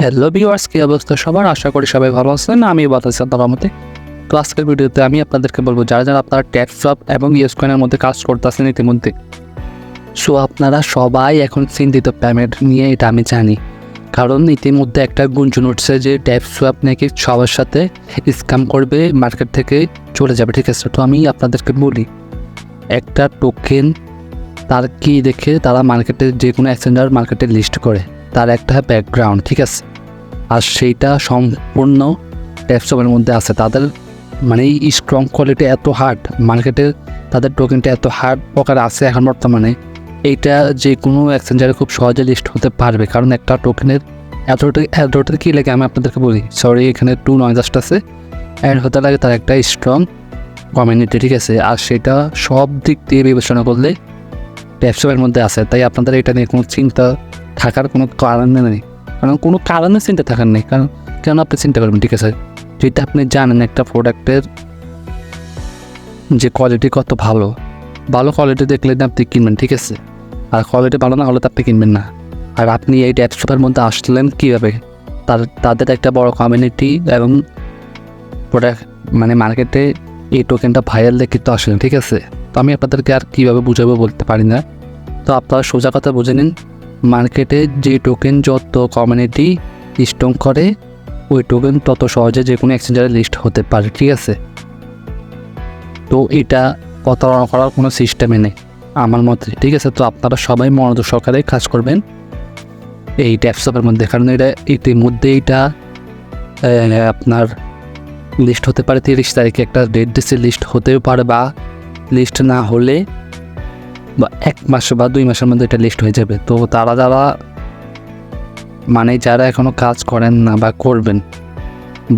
Hello viewers কি অবস্থা সবার? আশা করি সবাই ভালো আছেন। আমি বাতাসি মতে তো আজকের ভিডিওতে আমি আপনাদেরকে বলব, যারা যারা আপনারা ট্যাপ শপ এবং ইয়েস কয়েনের মধ্যে কাজ করতেছেন ইতিমধ্যে সো আপনারা সবাই এখন চিন্তিত পেমেন্ট নিয়ে এটা আমি জানি। কারণ ইতিমধ্যে একটা গুঞ্জন উঠছে যে ট্যাপ সোয়াপ নাকি সবার সাথে স্ক্যাম করবে, মার্কেট থেকে চলে যাবে, ঠিক আছে? তো আমি আপনাদেরকে বলি, একটা টোকেন তার কি দেখে তারা মার্কেটে যে কোনো এক্সচেঞ্জার মার্কেটে লিস্ট করে। তার একটা ব্যাকগ্রাউন্ড ঠিক আছে? আর সেইটা সম্পূর্ণ ট্যাপসপের মধ্যে আছে। তাদের মানে স্ট্রং কোয়ালিটি এত হার্ড মার্কেটে তাদের টোকেনটা এত হার্ড প্রকার আছে এখন বর্তমানে। এইটা যে কোনো এক্সচেঞ্জারে খুব সহজে লিস্ট হতে পারবে। কারণ একটা টোকেনের এতটা এতটা কী লাগে আমি আপনাদেরকে বলি? সরি এখানে টু নয়জাস্ট আছে। অ্যাড হতে লাগে তার একটা স্ট্রং কমিউনিটি ঠিক আছে? আর সেটা সব দিক দিয়ে বিবেচনা করলে ট্যাপসপের মধ্যে আছে। তাই আপনাদের এটা নিয়ে কোনো চিন্তা থাকার কোনো কারণ নেই। কারণ কোনো কারণে চিন্তা থাকার নেই। কারণ কেন আপনি চিন্তা করবেন? ঠিক আছে? যেটা আপনি জানেন একটা প্রোডাক্টের যে কোয়ালিটি কত ভালো ভালো কোয়ালিটি দেখলে আপনি কিনবেন, ঠিক আছে? আর কোয়ালিটি ভালো না হলে তো আপনি কিনবেন না। আর আপনি এই ট্যাপ শপের মধ্যে আসলেন কীভাবে? তার, তাদের একটা বড় কমিউনিটি এবং প্রোডাক্ট মানে মার্কেটে এই টোকেনটা ভাইরাল দেখে তো আসলেন, ঠিক আছে? তো আমি আপনাদেরকে আর কীভাবে বুঝাবো বলতে পারি না। তো আপনারা সোজা কথা বুঝে নিন। মার্কেটে যে টোকেন যত কমিউনিটি স্ট্রং করে, ওই টোকেন তত সহজে যে কোনো এক্সচেঞ্জারে লিস্ট হতে পারে, ঠিক আছে? তো এটা প্রতারণা করার কোনো সিস্টেমে নেই, আমার মতে, ঠিক আছে? তো আপনারা সবাই মনোযোগ সহকারে কাজ করবেন। এই ট্যাপসপের মধ্যে, কারণ এটা ইতিমধ্যে এটা আপনার লিস্ট হতে পারে তিরিশ তারিখে, একটা ডেট দিচ্ছে লিস্ট হতেও পারে বা লিস্ট না হলে বা এক মাস বা দুই মাসের মধ্যে এটা লিস্ট হয়ে যাবে। তো তারা যারা মানে যারা এখনও কাজ করেন না বা করবেন,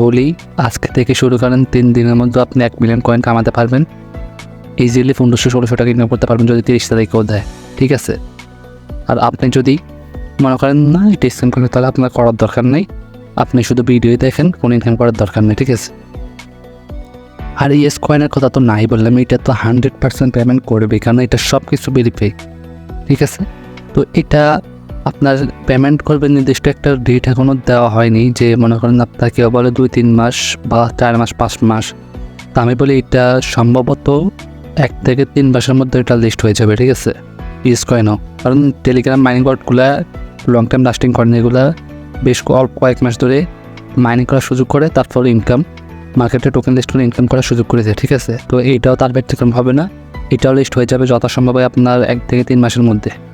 বলি আজকে থেকে শুরু করেন, তিন দিনের মধ্যে আপনি এক মিলিয়ন কয়েন কামাতে পারবেন। ইজিলি পনেরোশো, ষোলোশো টাকা ইনকাম করতে পারবেন যদি তিরিশ তারিখেও দেয়, ঠিক আছে? আর আপনি যদি মনে করেন, না এটা ডিসকাউন্ট করেন তাহলে আপনার করার দরকার নেই। আপনি শুধু ভিডিও দেখেন, কোনো ইনকাম করার দরকার নেই, ঠিক আছে? আর ইয়েস কয়েনের কথা তো নাই বললাম, এটা তো হান্ড্রেড পার্সেন্ট পেমেন্ট করবে, কারণ এটা সব কিছু ভেরিফাই ঠিক আছে? তো এটা আপনার পেমেন্ট করবে নির্দিষ্ট একটা ডেট এখনও দেওয়া হয়নি, যে মনে করেন আপনার কেউ বলে দুই, তিন মাস বা চার মাস, পাঁচ মাস। তা আমি বলি এটা সম্ভবত এক থেকে তিন মাসের মধ্যে এটা লিস্ট হয়ে যাবে, ঠিক আছে? ইউজ কয়েনও কারণ টেলিগ্রাম মাইনিং বোর্ডগুলো লং টাইম লাস্টিং করেন, এগুলো বেশ অল্প কয়েক মাস ধরে মাইনিং করার সুযোগ করে, তারপর ইনকাম মার্কেটে টোকেন লিস্ট করে ইনকাম করার সুযোগ করেছে, ঠিক আছে? তো এইটাও তার ব্যতিক্রম হবে না। এটাও লিস্ট হয়ে যাবে যথাসম্ভব আপনার এক থেকে তিন মাসের মধ্যে।